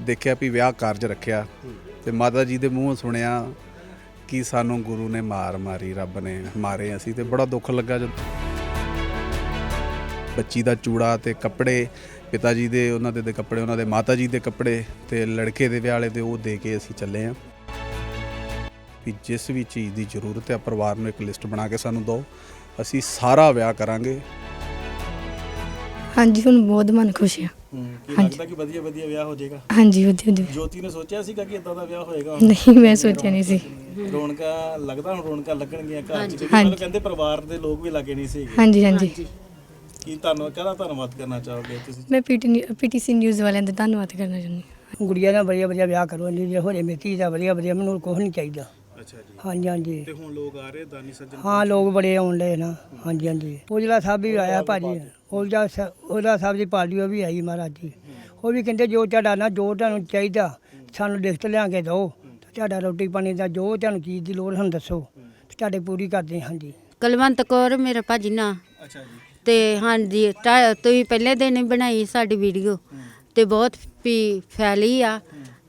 ਦੇਖਿਆ ਵੀ ਵਿਆਹ ਕਾਰਜ ਰੱਖਿਆ ਤੇ ਮਾਤਾ ਜੀ ਦੇ ਮੂੰਹੋਂ ਸੁਣਿਆ ਕਿ ਸਾਨੂੰ ਗੁਰੂ ਨੇ ਮਾਰ ਮਾਰੀ, ਰੱਬ ਨੇ ਮਾਰੇ ਅਸੀਂ ਤੇ ਬੜਾ ਦੁੱਖ ਲੱਗਾ ਜਦ ਬੱਚੀ ਦਾ ਚੂੜਾ ਤੇ ਕੱਪੜੇ, ਪਿਤਾ ਜੀ ਦੇ ਉਹਨਾਂ ਦੇ ਦੇ ਕੱਪੜੇ, ਉਹਨਾਂ ਦੇ ਮਾਤਾ ਜੀ ਦੇ ਕੱਪੜੇ ਤੇ ਲੜਕੇ ਦੇ ਵਿਆਹ ਵਾਲੇ ਦੇ ਉਹ ਦੇ ਕੇ ਅਸੀਂ ਚੱਲੇ ਆਂ ਵੀ ਜਿਸ ਵੀ ਚੀਜ਼ ਦੀ ਜ਼ਰੂਰਤ ਹੈ, ਪਰਿਵਾਰ ਨੂੰ ਇੱਕ ਲਿਸਟ ਬਣਾ ਕੇ ਸਾਨੂੰ ਦਿਓ। ਅਸੀਂ ਸਾਰਾ ਵਿਆਹ ਕਰਾਂਗੇ। ਹਾਂਜੀ ਹੁਣ ਬਹੁਤ ਮਨ ਖੁਸ਼ ਆ। ਹੂੰ ਕੀ ਹਾਂਜੀ। ਲੱਗਦਾ ਕਿ ਵਧੀਆ ਵਧੀਆ ਵਿਆਹ ਹੋ ਜਾਏਗਾ? ਹਾਂਜੀ ਵਧੀਆ ਵਧੀਆ। ਜੋਤੀ ਨੇ ਸੋਚਿਆ ਸੀਗਾ ਕਿ ਇਦਾਂ ਦਾ ਵਿਆਹ ਹੋਏਗਾ? ਨਹੀਂ ਮੈਂ ਸੋਚਿਆ ਨਹੀਂ ਸੀ। ਰੌਣਕਾਂ ਲੱਗਦਾ ਹੁਣ ਰੌਣਕਾਂ ਲੱਗਣਗੀਆਂ ਘਰ ਚ ਕਿਉਂਕਿ ਹਾਂਜੀ। ਮੈਨੂੰ ਕਹਿੰਦੇ ਪਰਿਵਾਰ ਦੇ ਲੋਕ ਵੀ ਲੱਗੇ ਨਹੀਂ ਸੀਗੇ। ਹਾਂਜੀ ਹਾਂਜੀ। ਕੀ ਤੁਹਾਨੂੰ ਕਹਦਾ ਧੰਨਵਾਦ ਕਰਨਾ ਚਾਹੋਗੇ ਤੁਸੀਂ? ਮੈਂ ਪੀਟੀ ਪੀਟੀਸੀ ਨਿਊਜ਼ ਵਾਲਿਆਂ ਦਾ ਧੰਨਵਾਦ ਕਰਨਾ ਚਾਹੁੰਦੀ ਹਾਂ। ਗੁੜੀਆ ਦਾ ਵਧੀਆ ਵਧੀਆ ਵਿਆਹ ਕਰੋ ਜੀ ਜੇ ਹੋਰੇ ਮੇਤੀ ਦਾ ਵਧੀਆ ਵਧੀਆ ਮੈਨੂੰ ਕੁਛ ਨਹੀਂ ਚਾਹੀਦਾ। ਅੱਛਾ ਜੀ। ਹਾਂਜੀ ਹਾਂਜੀ। ਤੇ ਹੁਣ ਲੋਕ ਆ ਰਹੇ ਦਾਨੀ ਸੱਜਣ ਹਾਂ ਲੋਕ ਬੜੇ ਆਉਣ ਲਏ ਨਾ। ਹਾਂਜੀ ਹਾਂਜੀ। ਉਜਲਾ ਸਾਹਿਬ ਵੀ ਆਇਆ ਭਾਜੀ। ਉਜਲਾ ਉਹਦਾ ਸਾਹਿਬ ਦੀ ਪਾਰਟੀ ਉਹ ਵੀ ਆਈ ਮਹਾਰਾਜ ਜੀ। ਉਹ ਵੀ ਕਹਿੰਦੇ ਜੋ ਤੁਹਾਡਾ ਨਾ ਜੋ ਤੁਹਾਨੂੰ ਚਾਹੀਦਾ ਸਾਨੂੰ ਲਿਖਤ ਲਿਆ ਕੇ ਦਿਓ। ਤੁਹਾਡਾ ਰੋਟੀ ਪਾਣੀ ਦਾ ਜੋ ਤੁਹਾਨੂੰ ਚੀਜ਼ ਦੀ ਲੋੜ ਸਾਨੂੰ ਦੱਸੋ। ਤੁਹਾਡੇ ਪੂਰੀ ਕਰਦੇ ਹਾਂ ਹਾਂਜੀ। ਕੁਲਵੰਤ ਕੌਰ ਮੇਰਾ ਭਾਜੀ ਨਾਂ। ਅੱਛਾ ਜੀ। ਤੇ ਹਾਂਜੀ ਤਾ- ਤੁਸੀਂ ਪਹਿਲੇ ਦਿਨ ਹੀ ਬਣਾਈ ਸਾਡੀ ਵੀਡੀਓ। ਤੇ ਬਹੁਤ ਵੀ ਫੈਲੀ ਆ।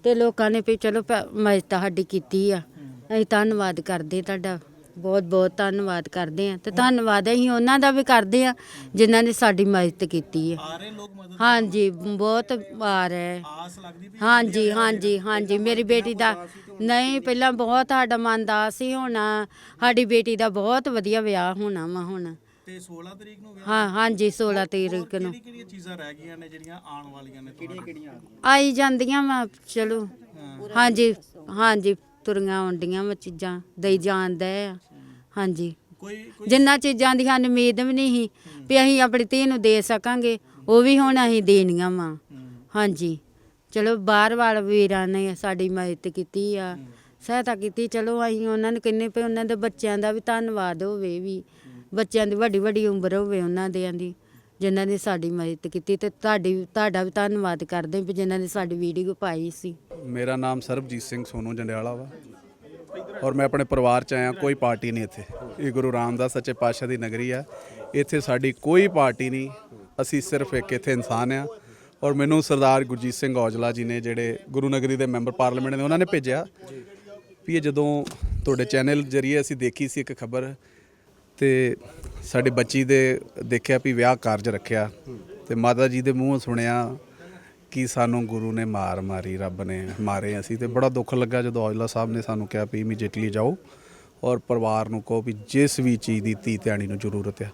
ਤੇ ਲੋਕਾਂ ਨੇ ਵੀ ਚਲੋ ਮਦਦ ਸਾਡੀ ਕੀਤੀ ਆ। ਅਸੀਂ ਧੰਨਵਾਦ ਕਰਦੇ ਤੁਹਾਡਾ ਬਹੁਤ ਬਹੁਤ ਧੰਨਵਾਦ ਕਰਦੇ ਆ ਤੇ ਧੰਨਵਾਦ ਅਸੀਂ ਉਹਨਾਂ ਦਾ ਵੀ ਕਰਦੇ ਆ ਜਿਨ੍ਹਾਂ ਨੇ ਸਾਡੀ ਮਦਦ ਕੀਤੀ ਆ ਆ ਰਹੇ ਲੋਕ ਮਦਦ ਹਾਂਜੀ ਬਹੁਤ ਆ ਰਹੇ ਆਸ ਲੱਗਦੀ ਵੀ ਹਾਂਜੀ ਹਾਂਜੀ ਹਾਂਜੀ ਮੇਰੀ ਬੇਟੀ ਦਾ ਨਹੀਂ ਪਹਿਲਾਂ ਬਹੁਤ ਸਾਡਾ ਮਨ ਦਾ ਸੀ ਹੁਣ ਸਾਡੀ ਬੇਟੀ ਦਾ ਬਹੁਤ ਵਧੀਆ ਵਿਆਹ ਹੋਣਾ ਵਾ ਹੁਣ। ਤੇ 16 ਤਰੀਕ ਨੂੰ ਵਿਆਹ ਹਾਂ ਹਾਂਜੀ 16 ਤਰੀਕ ਨੂੰ। ਕਿਹੜੀ ਕਿਹੜੀਆਂ ਚੀਜ਼ਾਂ ਰਹਿ ਗਈਆਂ ਨੇ ਜਿਹੜੀਆਂ ਆਉਣ ਵਾਲੀਆਂ ਨੇ ਕਿਹੜੀਆਂ ਕਿਹੜੀਆਂ ਆਈ ਜਾਂਦੀਆਂ ਵਾ ਚਲੋ। ਹਾਂਜੀ ਹਾਂਜੀ। ਤੁਰੀਆਂ ਆਉਂਦੀਆਂ ਵਾ ਚੀਜ਼ਾਂ ਦਈ ਜਾਂਦੇ ਆ। ਹਾਂਜੀ। ਕੋਈ ਜਿੰਨਾ ਚੀਜ਼ਾਂ ਦੀ ਸਾਨੂੰ ਉਮੀਦ ਵੀ ਨਹੀਂ ਸੀ ਵੀ ਅਸੀਂ ਆਪਣੀ ਧੀ ਨੂੰ ਦੇ ਸਕਾਂਗੇ ਉਹ ਵੀ ਹੁਣ ਅਸੀਂ ਦੇਣੀਆਂ ਵਾ। ਹਾਂਜੀ। ਚਲੋ ਬਾਹਰ ਵਾਲ ਵੀਰਾਂ ਨੇ ਸਾਡੀ ਮਦਦ ਕੀਤੀ ਆ। ਸਹਾਇਤਾ ਕੀਤੀ। ਚਲੋ ਅਸੀਂ ਉਹਨਾਂ ਨੂੰ ਕਿੰਨੇ ਪਏ ਉਹਨਾਂ ਦੇ ਬੱਚਿਆਂ ਦਾ ਵੀ ਧੰਨਵਾਦ ਹੋਵੇ ਵੀ। ਬੱਚਿਆਂ ਦੀ ਵੱਡੀ ਵੱਡੀ ਉਮਰ ਹੋਵੇ ਉਹਨਾਂ ਦੇ ਦੀ ਜਿਨ੍ਹਾਂ ਨੇ ਸਾਡੀ ਮਦਦ ਕੀਤੀ ਤੇ ਤੁਹਾਡੀ ਤੁਹਾਡਾ ਵੀ ਧੰਨਵਾਦ ਕਰਦੇ ਵੀ ਜਿਨ੍ਹਾਂ ਨੇ ਸਾਡੀ ਵੀਡੀਓ ਪਾਈ ਸੀ। ਮੇਰਾ ਨਾਮ ਸਰਬਜੀਤ ਸਿੰਘ ਸੋਨੂ ਜੰਡਿਆਲਾ ਵਾ। ਔਰ ਮੈਂ ਆਪਣੇ ਪਰਿਵਾਰ ਚ ਆਇਆ, ਕੋਈ ਪਾਰਟੀ ਨਹੀਂ ਇੱਥੇ। ਇਹ ਗੁਰੂ ਰਾਮਦਾਸ ਸੱਚੇ ਪਾਤਸ਼ਾਹ ਦੀ ਨਗਰੀ ਆ। ਇੱਥੇ ਸਾਡੀ ਕੋਈ ਪਾਰਟੀ ਨਹੀਂ। ਅਸੀਂ ਸਿਰਫ ਇੱਕ ਇੱਥੇ ਇਨਸਾਨ ਆ। ਔਰ ਮੈਨੂੰ ਸਰਦਾਰ ਗੁਰਜੀਤ ਸਿੰਘ ਔਜਲਾ ਜੀ ਨੇ, ਜਿਹੜੇ ਗੁਰੂ ਨਗਰੀ ਦੇ ਮੈਂਬਰ ਪਾਰਲੀਮੈਂਟ ਨੇ, ਉਹਨਾਂ ਨੇ ਭੇਜਿਆ ਵੀ ਇਹ ਜਦੋਂ ਤੁਹਾਡੇ ਚੈਨਲ ਜਰੀਏ ਅਸੀਂ ਦੇਖੀ ਸੀ ਇੱਕ ਖਬਰ, ਤੇ ਸਾਡੇ ਬੱਚੀ ਦੇ ਦੇਖਿਆ ਵੀ ਵਿਆਹ ਕਾਰਜ ਰੱਖਿਆ। ਤੇ ਮਾਤਾ ਜੀ ਦੇ ਮੂੰਹੋਂ ਸੁਣਿਆ ਕਿ ਸਾਨੂੰ ਗੁਰੂ ਨੇ ਮਾਰ ਮਾਰੀ, ਰੱਬ ਨੇ ਮਾਰੇ ਅਸੀਂ ਤੇ ਬੜਾ ਦੁੱਖ ਲੱਗਾ ਜਦੋਂ ਔਜਲਾ ਸਾਹਿਬ ਨੇ ਸਾਨੂੰ ਕਿਹਾ ਵੀ ਇਮੀਡੀਏਟਲੀ ਜਾਓ ਔਰ ਪਰਿਵਾਰ ਨੂੰ ਕਹੋ ਵੀ ਜਿਸ ਵੀ ਚੀਜ਼ ਦੀ ਧੀ ਧਿਆਣੀ ਨੂੰ ਜ਼ਰੂਰਤ ਆ,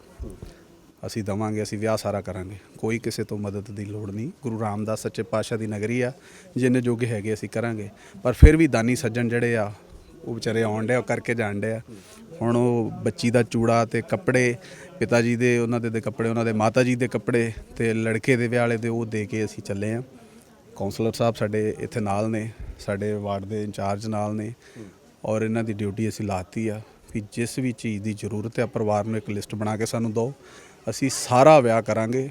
ਅਸੀਂ ਦਵਾਂਗੇ, ਅਸੀਂ ਵਿਆਹ ਸਾਰਾ ਕਰਾਂਗੇ। ਕੋਈ ਕਿਸੇ ਤੋਂ ਮਦਦ ਦੀ ਲੋੜ ਨਹੀਂ। ਗੁਰੂ ਰਾਮਦਾਸ ਸੱਚੇ ਪਾਤਸ਼ਾਹ ਦੀ ਨਗਰੀ ਆ, ਜਿੰਨੇ ਜੋਗੇ ਹੈਗੇ ਅਸੀਂ ਕਰਾਂਗੇ। ਪਰ ਫਿਰ ਵੀ ਦਾਨੀ ਸੱਜਣ ਜਿਹੜੇ ਆ, ਉਹ ਵਿਚਾਰੇ ਆਉਣ ਡੇ ਉਹ ਕਰਕੇ ਜਾਣ ਡੇ ਆ। ਹੁਣ ਉਹ ਬੱਚੀ ਦਾ ਚੂੜਾ ਤੇ ਕੱਪੜੇ, ਪਿਤਾ ਜੀ ਦੇ ਉਹਨਾਂ ਦੇ ਦੇ ਕੱਪੜੇ, ਉਹਨਾਂ ਦੇ ਮਾਤਾ ਜੀ ਦੇ ਕੱਪੜੇ ਤੇ ਲੜਕੇ ਦੇ ਵਿਆਹ ਵਾਲੇ ਦੇ ਉਹ ਦੇ ਕੇ ਅਸੀਂ ਚੱਲੇ ਆ ਕਾਉਂਸਲਰ ਸਾਹਿਬ ਸਾਡੇ ਇੱਥੇ ਨਾਲ ਨੇ, ਸਾਡੇ ਵਾਰਡ ਦੇ ਇੰਚਾਰਜ ਨਾਲ ਨੇ ਔਰ ਇਹਨਾਂ ਦੀ ਡਿਊਟੀ ਅਸੀਂ ਲਾਤੀ ਆ ਵੀ ਜਿਸ ਵੀ ਚੀਜ਼ ਦੀ ਜ਼ਰੂਰਤ ਹੈ ਪਰਿਵਾਰ ਨੂੰ ਇੱਕ ਲਿਸਟ ਬਣਾ ਕੇ ਸਾਨੂੰ ਦਿਓ। ਅਸੀਂ ਸਾਰਾ ਵਿਆਹ ਕਰਾਂਗੇ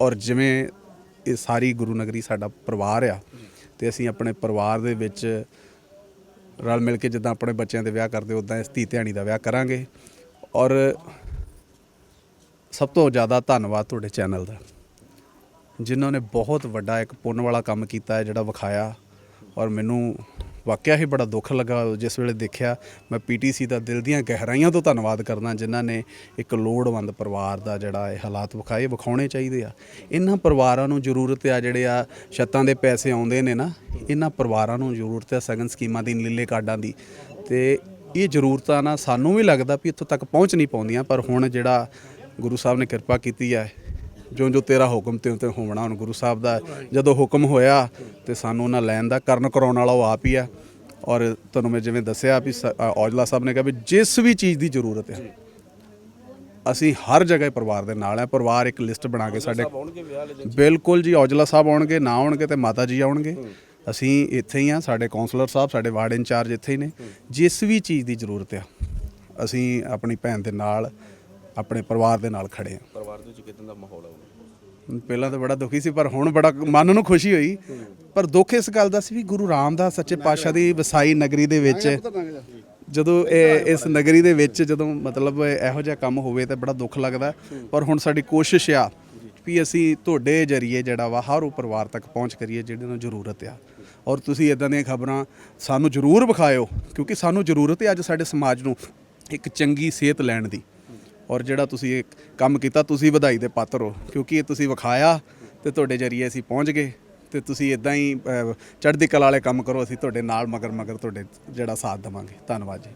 ਔਰ ਜਿਵੇਂ ਇਹ ਸਾਰੀ ਗੁਰੂ ਨਗਰੀ ਸਾਡਾ ਪਰਿਵਾਰ ਆ ਤੇ ਅਸੀਂ ਆਪਣੇ ਪਰਿਵਾਰ ਦੇ ਵਿੱਚ ਰਲ ਮਿਲ ਕੇ ਜਿੱਦਾਂ ਆਪਣੇ ਬੱਚਿਆਂ ਦੇ ਵਿਆਹ ਕਰਦੇ ਉਦਾਂ ਇਸ ਧੀ ਧਿਆਣੀ ਦਾ ਵਿਆਹ ਕਰਾਂਗੇ। ਔਰ ਸਭ ਤੋਂ ਜ਼ਿਆਦਾ ਧੰਨਵਾਦ ਤੁਹਾਡੇ ਚੈਨਲ ਦਾ, ਜਿਨ੍ਹਾਂ ਨੇ ਬਹੁਤ ਵੱਡਾ ਇੱਕ ਪੁੰਨ ਵਾਲਾ ਕੰਮ ਕੀਤਾ ਹੈ ਜਿਹੜਾ ਵਿਖਾਇਆ ਔਰ ਮੈਨੂੰ ਵਾਕਿਆ ਹੀ ਬੜਾ ਦੁੱਖ ਲੱਗਾ ਜਿਸ ਵੇਲੇ ਦੇਖਿਆ ਮੈਂ ਪੀਟੀਸੀ ਦਾ ਦਿਲ ਦੀਆਂ ਗਹਿਰਾਈਆਂ ਤੋਂ ਧੰਨਵਾਦ ਕਰਦਾ ਜਿਨ੍ਹਾਂ ਨੇ ਇੱਕ ਲੋੜਵੰਦ ਪਰਿਵਾਰ ਦਾ ਜਿਹੜਾ ਇਹ ਹਾਲਾਤ ਵਿਖਾਏ, ਵਿਖਾਉਣੇ ਚਾਹੀਦੇ ਆ। ਇਹਨਾਂ ਪਰਿਵਾਰਾਂ ਨੂੰ ਜ਼ਰੂਰਤ ਆ ਜਿਹੜੇ ਆ ਛੱਤਾਂ ਦੇ ਪੈਸੇ ਆਉਂਦੇ ਨੇ ਨਾ, ਇਹਨਾਂ ਪਰਿਵਾਰਾਂ ਨੂੰ ਜ਼ਰੂਰਤ ਆ ਸਗਨ ਸਕੀਮਾਂ ਦੀ, ਨੀਲੇ ਕਾਰਡਾਂ ਦੀ। ਤੇ ਇਹ ਜ਼ਰੂਰਤਾਂ ਨਾ ਸਾਨੂੰ ਵੀ ਲੱਗਦਾ ਵੀ ਇੱਥੋਂ ਤੱਕ ਪਹੁੰਚ ਨਹੀਂ ਪਾਉਂਦੀਆਂ, ਪਰ ਹੁਣ ਜਿਹੜਾ ਗੁਰੂ ਸਾਹਿਬ ਨੇ ਕਿਰਪਾ ਕੀਤੀ ਹੈ ਜੋ ਜੋ ਤੇਰਾ ਹੁਕਮ ਤੇ ਉਤੇ ਹੋਣਾ ਹੁਣ ਗੁਰੂ ਸਾਹਿਬ ਦਾ ਜਦੋਂ ਹੁਕਮ ਹੋਇਆ ਤੇ ਸਾਨੂੰ ਉਹਨਾਂ ਲੈਣ ਦਾ ਕਰਨ ਕਰਾਉਣ ਵਾਲਾ ਉਹ ਆਪ ਹੀ ਆ। ਔਰ ਤੁਹਾਨੂੰ ਮੈਂ ਜਿਵੇਂ ਦੱਸਿਆ ਵੀ ਸ- ਅ, ਔਜਲਾ ਸਾਹਿਬ ਨੇ ਕਿਹਾ ਵੀ ਜਿਸ ਵੀ ਚੀਜ਼ ਦੀ ਜ਼ਰੂਰਤ ਹੈ ਅਸੀਂ ਹਰ ਜਗ੍ਹਾ ਪਰਿਵਾਰ ਦੇ ਨਾਲ ਆ ਪਰਿਵਾਰ ਇੱਕ ਲਿਸਟ ਬਣਾ ਕੇ ਸਾਡੇ ਬਿਲਕੁਲ ਜੀ ਔਜਲਾ ਸਾਹਿਬ ਆਉਣਗੇ ਨਾ ਆਉਣਗੇ ਤੇ ਮਾਤਾ ਜੀ ਆਉਣਗੇ। ਅਸੀਂ ਇੱਥੇ ਹੀ ਆ ਸਾਡੇ ਕਾਉਂਸਲਰ ਸਾਹਿਬ ਸਾਡੇ ਵਾਰਡ ਇੰਚਾਰਜ ਇੱਥੇ ਹੀ ਨੇ। ਜਿਸ ਵੀ ਚੀਜ਼ ਦੀ ਜ਼ਰੂਰਤ ਆ ਅਸੀਂ ਆਪਣੀ ਭੈਣ ਦੇ ਨਾਲ ਆਪਣੇ ਪਰਿਵਾਰ ਦੇ ਨਾਲ ਖੜੇ ਆ ਪਰਿਵਾਰ ਦੇ ਵਿੱਚ ਕਿਦਾਂ ਦਾ ਮਾਹੌਲ ਹੈ ਪਹਿਲਾਂ ਤਾਂ ਬੜਾ ਦੁਖੀ ਸੀ ਪਰ ਹੁਣ ਬੜਾ ਮਨ ਨੂੰ ਖੁਸ਼ੀ ਹੋਈ। ਪਰ ਦੁੱਖ ਇਸ ਗੱਲ ਦਾ ਸੀ ਵੀ ਗੁਰੂ ਰਾਮਦਾਸ ਸੱਚੇ ਪਾਤਸ਼ਾਹ ਦੀ ਵਸਾਈ ਨਗਰੀ ਦੇ ਵਿੱਚ ਜਦੋਂ ਇਹ ਇਸ ਨਗਰੀ ਦੇ ਵਿੱਚ ਜਦੋਂ ਮਤਲਬ ਇਹੋ ਜਿਹਾ ਕੰਮ ਹੋਵੇ ਤਾਂ ਬੜਾ ਦੁੱਖ ਲੱਗਦਾ। ਪਰ ਹੁਣ ਸਾਡੀ ਕੋਸ਼ਿਸ਼ ਆ ਵੀ ਅਸੀਂ ਤੁਹਾਡੇ ਜਰੀਏ ਜਿਹੜਾ ਵਾ ਹਰ ਉਹ ਪਰਿਵਾਰ ਤੱਕ ਪਹੁੰਚ ਕਰੀਏ ਜਿਹਦੇ ਨੂੰ ਜ਼ਰੂਰਤ ਆ। ਔਰ ਤੁਸੀਂ ਇਦਾਂ ਦੀਆਂ ਖਬਰਾਂ ਸਾਨੂੰ ਜ਼ਰੂਰ ਵਿਖਾਇਓ ਕਿਉਂਕਿ ਸਾਨੂੰ ਜ਼ਰੂਰਤ ਹੈ ਅੱਜ ਸਾਡੇ ਸਮਾਜ ਨੂੰ ਇੱਕ ਚੰਗੀ ਸਿਹਤ ਲੈਣ ਦੀ। ਔਰ ਜਿਹੜਾ ਤੁਸੀਂ ਇਹ ਕੰਮ ਕੀਤਾ, ਤੁਸੀਂ ਵਧਾਈ ਦੇ ਪਾਤਰ ਹੋ। ਕਿਉਂਕਿ ਇਹ ਤੁਸੀਂ ਵਿਖਾਇਆ ਤੇ ਤੁਹਾਡੇ ਜਰੀਏ ਅਸੀਂ ਪਹੁੰਚ ਗਏ ਤੇ ਤੁਸੀਂ ਇਦਾਂ ਹੀ ਚੜ੍ਹਦੀ ਕਲਾ ਵਾਲੇ ਕੰਮ ਕਰੋ, ਅਸੀਂ ਤੁਹਾਡੇ ਨਾਲ ਮਗਰ ਮਗਰ ਤੁਹਾਡੇ ਜਿਹੜਾ ਸਾਥ ਦੇਵਾਂਗੇ। ਧੰਨਵਾਦ ਜੀ।